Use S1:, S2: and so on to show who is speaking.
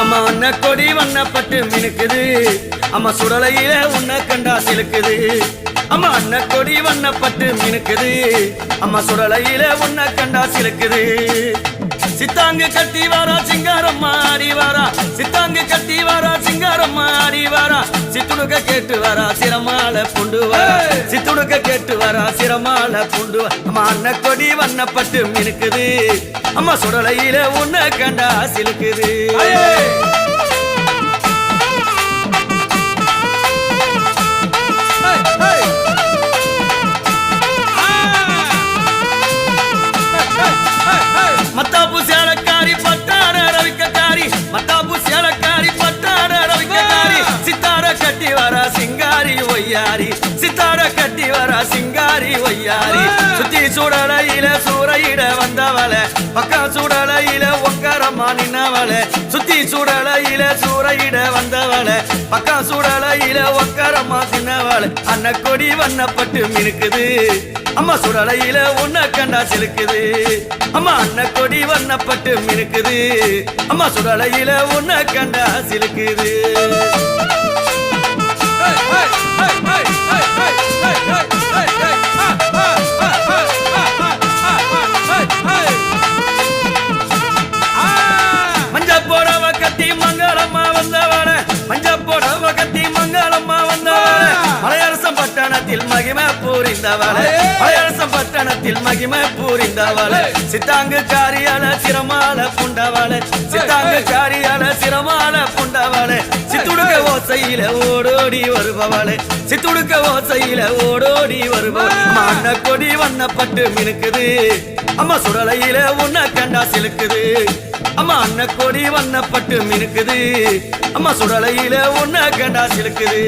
S1: அம்மா கொடி வண்ணப்பட்டு மினுக்குது. அம்மா சுடலையில உன்னை கண்டா சிலுக்குது. அம்மா அண்ண கொடி வண்ணப்பட்டு மினுக்குது. அம்மா சுடலையில உன்னை கண்டா சிலுக்குது. சித்தாங்க கத்தி வாரா சிங்காரம் மாறி வாரா. சித்தாங்க கத்தி வாரா ஆடி வாரா. சித்துடுக்க கேட்டு வரா சிரமால புண்டு வரா. சித்துடுக்க கேட்டு வரா சிரமால புண்டு. அம்மா அண்ண கொடி வண்ணப்பட்டு மினுக்குது. அம்மா சுடலையில உன்னை கண்டா சிலுக்குது. சிங்காரி ஒய்யாரி. சுத்தி சுடலையில சூறையிட வந்தவள. பக்கா சுடலையில ஒக்கரமா நின்னவள. சுத்தி சுடலையில சூறையிட வந்தவள. பக்கா சுடலையில ஒக்கரமா தின்னவள. அன்ன கொடி வண்ணப்பட்டு மினுக்குது. அம்மா சுடலையில உன்ன கண்டா சிலுக்குது. அம்மா அன்ன கொடி வண்ணப்பட்டு மினுக்குது. அம்மா சுடலையில உன்ன கண்டா சிலுக்குது. மஞ்ச பூரிந்தவள. மலையரசம் பட்டணத்தில் மகிமை பூரிந்தவள. சித்தாங்கு காரியால சிரமால புண்டவள. சித்தாங்கு காரியால சிரமால புண்டவள. சித்துடுக்க ஓசையில ஓடோடி வருபவளே. சித்துடுக்க ஓசையில ஓடோடி வருபவள். அண்ண கொடி வண்ணப்பட்டு மினுக்குது. அம்மா சுடலையில உன்னை கண்டா சிலுக்குது. அம்மா அண்ண கொடி வண்ணப்பட்டு மினுக்குது. அம்மா சுடலையில உன்னை கண்டா சிலுக்குது.